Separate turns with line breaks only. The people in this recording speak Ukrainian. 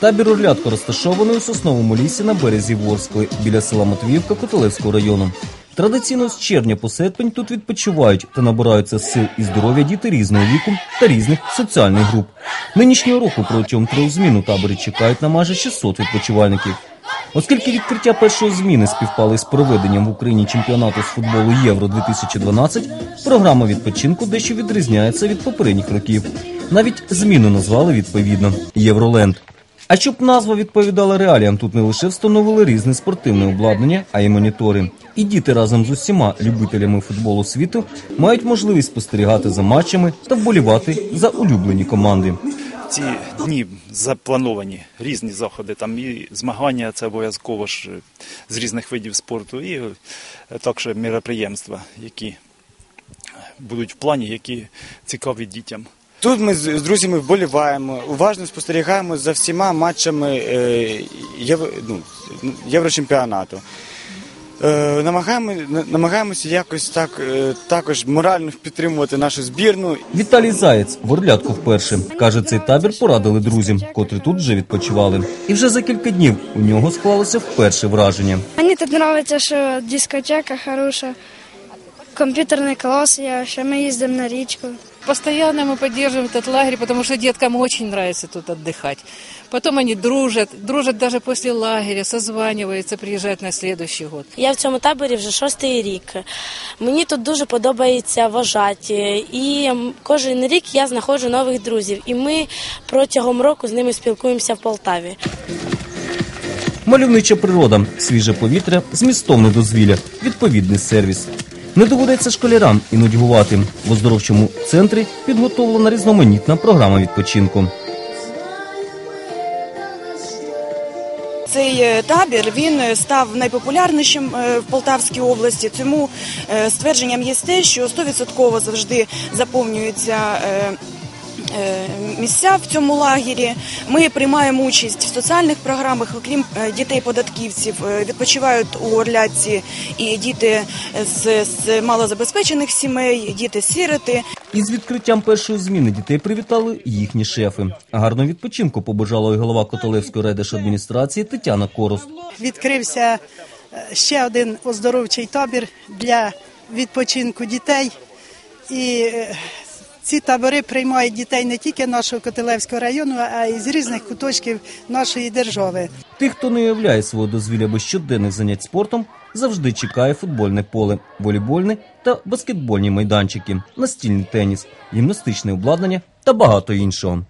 Табір Орлятко розташований у сосновому лісі на березі Ворської біля села Матвіївка Котелевського району. Традиційно з червня по серпень тут відпочивають та набираються сил і здоров'я діти різного віку та різних соціальних груп. Нинішнього року протягом трьох змін у таборі чекають на майже 600 відпочивальників. Оскільки відкриття першої зміни співпали з проведенням в Україні чемпіонату з футболу Євро 2012, програма відпочинку дещо відрізняється від попередніх років. Навіть зміну назвали відповідно Євроленд. А щоб назва відповідала реаліям, тут не лише встановили різне спортивне обладнання, а й монітори. І діти разом з усіма любителями футболу світу мають можливість спостерігати за матчами та вболівати за улюблені команди.
ці дні заплановані різні заходи. Там і змагання це обов'язково ж е, з різних видів спорту, і е, також мероприємства, які будуть в плані, які цікаві дітям.
Тут ми з друзями вболіваємо, уважно спостерігаємо за всіма матчами е, ну, Єврочемпіонату. Е, намагаємо, на- намагаємося якось так е, також морально підтримувати нашу збірну.
Віталій Заєць в Орлятку вперше каже, цей табір порадили друзям, котрі тут вже відпочивали. І вже за кілька днів у нього склалося вперше враження.
Мені тут подобається, що дискотека хороша, комп'ютерний клас є, що ми їздимо на річку.
Постоянно мы поддерживаем этот лагерь, потому что деткам очень нравится тут отдыхать. Потом они дружат, дружат даже после лагеря, созваниваются, приезжают на следующий год.
Я в цьому таборі вже шостий рік. Мені тут дуже подобається вважати. І м, кожен рік я знаходжу нових друзів. І ми протягом року з ними спілкуємося в Полтаві.
Мальовнича природа, свіже повітря, змістовне дозвілля, відповідний сервіс. Не доведеться школярам і нудьгувати. В оздоровчому центрі підготовлена різноманітна програма відпочинку.
Цей е, табір він е, став найпопулярнішим е, в Полтавській області. Тому ствердженням є те, що 100% завжди заповнюються е, місця в цьому лагері. Ми приймаємо участь в соціальних програмах, окрім е, дітей-податківців. е, Відпочивають у Орляці і діти з, з малозабезпечених сімей, діти-сіроти.
Із відкриттям першої зміни дітей привітали їхні шефи. Гарного відпочинку побажала й голова Котелевської райдержадміністрації Тетяна Корост.
відкрився е, ще один оздоровчий табір для відпочинку дітей. І е, ці табори приймають дітей не тільки нашого Котелевського району, а й з різних куточків нашої держави.
Тих, хто не уявляє свого дозвілля без щоденних занять спортом, завжди чекає футбольне поле, волейбольне та баскетбольні майданчики, настільний теніс, гімнастичне обладнання та багато іншого.